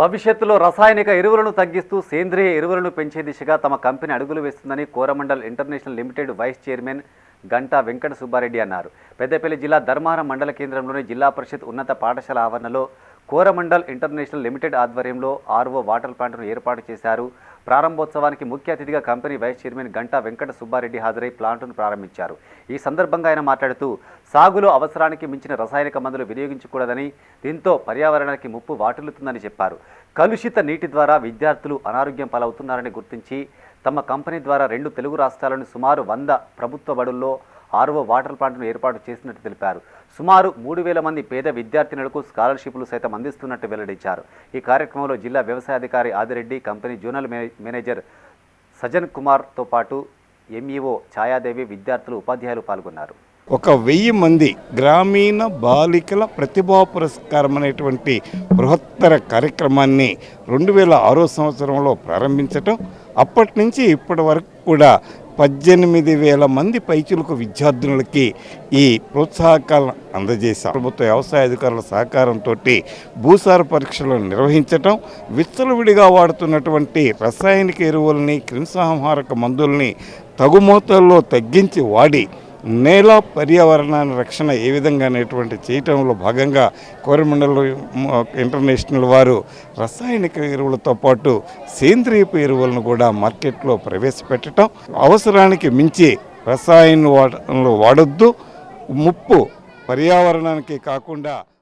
భవిష్యత్తులో రసాయనిక ఎరువులను తగ్గిస్తూ సేంద్రియ ఎరువులను పెంచే దిశగా తమ కంపెనీ అడుగులు వేస్తుందని Coromandel International Limited vice chairman Ganta Venkata Subba Reddy అన్నారు. పెద్దపల్లి జిల్లా ధర్మారం మండల కేంద్రంలోని జిల్లా పరిషత్ ఉన్నత పాఠశాల ఆవరణలో కోరమండల్ ఇంటర్నేషనల్ లిమిటెడ్ ఆధ్వర్యంలో ఆర్ఓ వాటర్ ప్లాంట్ను ఏర్పాటు చేశారు. ప్రారంభోత్సవానికి ముఖ్య అతిథిగా company vice chairman Ganta Venkata Subba Reddy హాజరై ప్లాంటును ప్రారంభించారు. ఈ సందర్భంగా ఆయన మాట్లాడుతూ సాగులో అవసరానికి మించిన రసాయనిక మందులు వినియోగించకూడదని దీంతో పర్యావరణానికి ముప్పు వాటిల్లుతుందని చెప్పారు. కలుషిత నీటి ద్వారా విద్యార్థులు అనారోగ్యం పాలవుతున్నారని గుర్తించి తమ కంపెనీ ద్వారా రెండు తెలుగు రాష్ట్రాలను సుమారు వంద ప్రభుత్వ బడుల్లో ఆర్ఓ వాటర్ ప్లాంట్ను ఏర్పాటు చేసినట్టు తెలిపారు. సుమారు మూడు వేల మంది పేద విద్యార్థినులకు స్కాలర్షిప్లు సైతం అందిస్తున్నట్టు వెల్లడించారు. ఈ కార్యక్రమంలో జిల్లా వ్యవసాయాధికారి ఆదిరెడ్డి కంపెనీ జోనల్ మే- మేనేజర్ సజన్ కుమార్తో పాటు ఎంఈఓ ఛాయాదేవి విద్యార్థులు ఉపాధ్యాయులు పాల్గొన్నారు. ఒక వెయ్యి మంది గ్రామీణ బాలికల ప్రతిభా పురస్కారం అనేటువంటి బృహత్తర కార్యక్రమాన్ని రెండు వేల ఆరో సంవత్సరంలో ప్రారంభించటం అప్పటి నుంచి ఇప్పటి వరకు కూడా పద్దెనిమిది వేల మంది పైచులకు విద్యార్థినులకి ఈ ప్రోత్సాహకాలను అందజేశాం ప్రభుత్వ వ్యవసాయ అధికారుల సహకారంతో భూసార పరీక్షలు నిర్వహించటం విచ్చలవిడిగా వాడుతున్నటువంటి రసాయనిక ఎరువుల్ని క్రిమిసంహారక మందుల్ని తగు మోతాల్లో తగ్గించి వాడి నేల పర్యావరణాన్ని రక్షణ ఏ విధంగా అనేటువంటి చేయటంలో భాగంగా కోరమండల్ ఇంటర్నేషనల్ వారు రసాయనిక ఎరువులతో పాటు సేంద్రియపు ఎరువులను కూడా మార్కెట్లో ప్రవేశపెట్టడం అవసరానికి మించి రసాయన వాడలు వాడొద్దు. ముప్పు పర్యావరణానికి కాకుండా